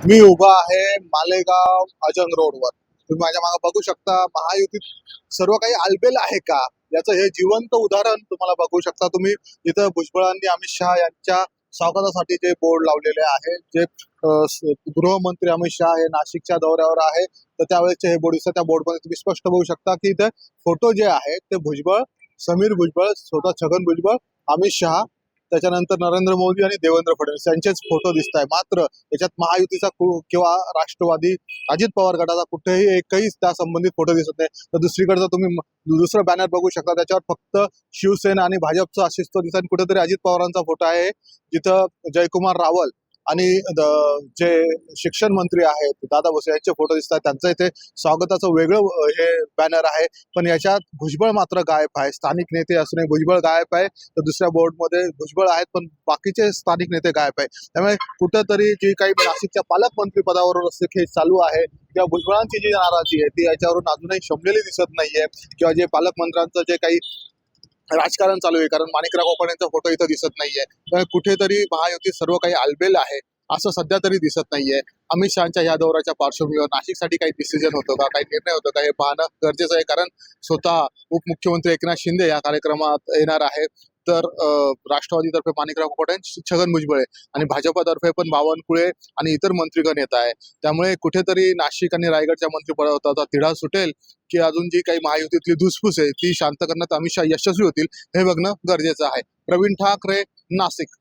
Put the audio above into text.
मी उभा आहे मालेगाव अजंग रोडवर तुम्ही माझ्या मागे बघू शकता महायुतीत सर्व काही आलबेल आहे का? याचं हे जिवंत उदाहरण तुम्हाला बघू शकता तुम्ही. इथं भुजबळांनी अमित शहा यांच्या स्वागतासाठी जे बोर्ड लावलेले आहे जे गृहमंत्री अमित शहा हे नाशिकच्या दौऱ्यावर आहे तर त्यावेळेचे हे बोर्ड दिसतात. त्या बोर्डमध्ये तुम्ही स्पष्ट बघू शकता की इथे फोटो जे आहे ते भुजबळ समीर भुजबळ स्वतः छगन भुजबळ अमित शहा त्याच्यानंतर नरेंद्र मोदी आणि देवेंद्र फडणवीस यांचेच फोटो दिसत आहे. मात्र याच्यात महायुतीचा कु- किंवा राष्ट्रवादी अजित पवार गटाचा कुठेही एकही त्या संबंधित फोटो दिसत नाही. तर दुसरीकडचा तुम्ही दुसरं बॅनर बघू शकता. त्याच्यावर फक्त शिवसेना आणि भाजपचं अस्तित्व दिसत आणि कुठेतरी अजित पवारांचा फोटो आहे. जिथं जयकुमार रावल आणि जे शिक्षण मंत्री आहेत दादा भुसे यांचे फोटो दिसतात त्यांचं इथे स्वागताचं वेगळं हे बॅनर आहे. पण याच्यात भुजबळ मात्र गायब आहे. स्थानिक नेते असूनही भुजबळ गायब आहे. तर दुसऱ्या बोर्डमध्ये भुजबळ आहेत पण बाकीचे स्थानिक नेते गायब आहे. त्यामुळे कुठंतरी जी काही नाशिकच्या पालकमंत्री पदावर हे चालू आहे किंवा भुजबळांची जी नाराजी आहे ती याच्यावरून अजूनही शमलेली दिसत नाहीये. किंवा जे पालकमंत्र्यांचं जे काही राजकारण चालू आहे. कारण माणिकराव कोकण यांचा फोटो इथं दिसत नाहीये. तर कुठेतरी महायुती सर्व काही आलबेल आहे. असं सध्या तरी दिसत नाहीये. अमित शहाच्या या दौऱ्याच्या पार्श्वभूमीवर नाशिकसाठी काही डिसिजन होतं का? काही निर्णय होतो का? हे पाहणं गरजेचं आहे. कारण स्वतः उपमुख्यमंत्री एकनाथ शिंदे या कार्यक्रमात येणार आहेत. तर राष्ट्रवादीतर्फे माणिकराव कोटे छगन भुजबळे आणि भाजपातर्फे पण बावनकुळे आणि इतर मंत्रीगण येत आहे त्यामुळे कुठेतरी नाशिक आणि रायगडच्या मंत्रिपदाचा तिढा सुटेल की अजून जी काही महायुतीतली धुसफूस आहे ती शांत करण्यात अमित शहा यशस्वी होतील हे बघणं गरजेचं आहे. प्रवीण ठाकरे नाशिक.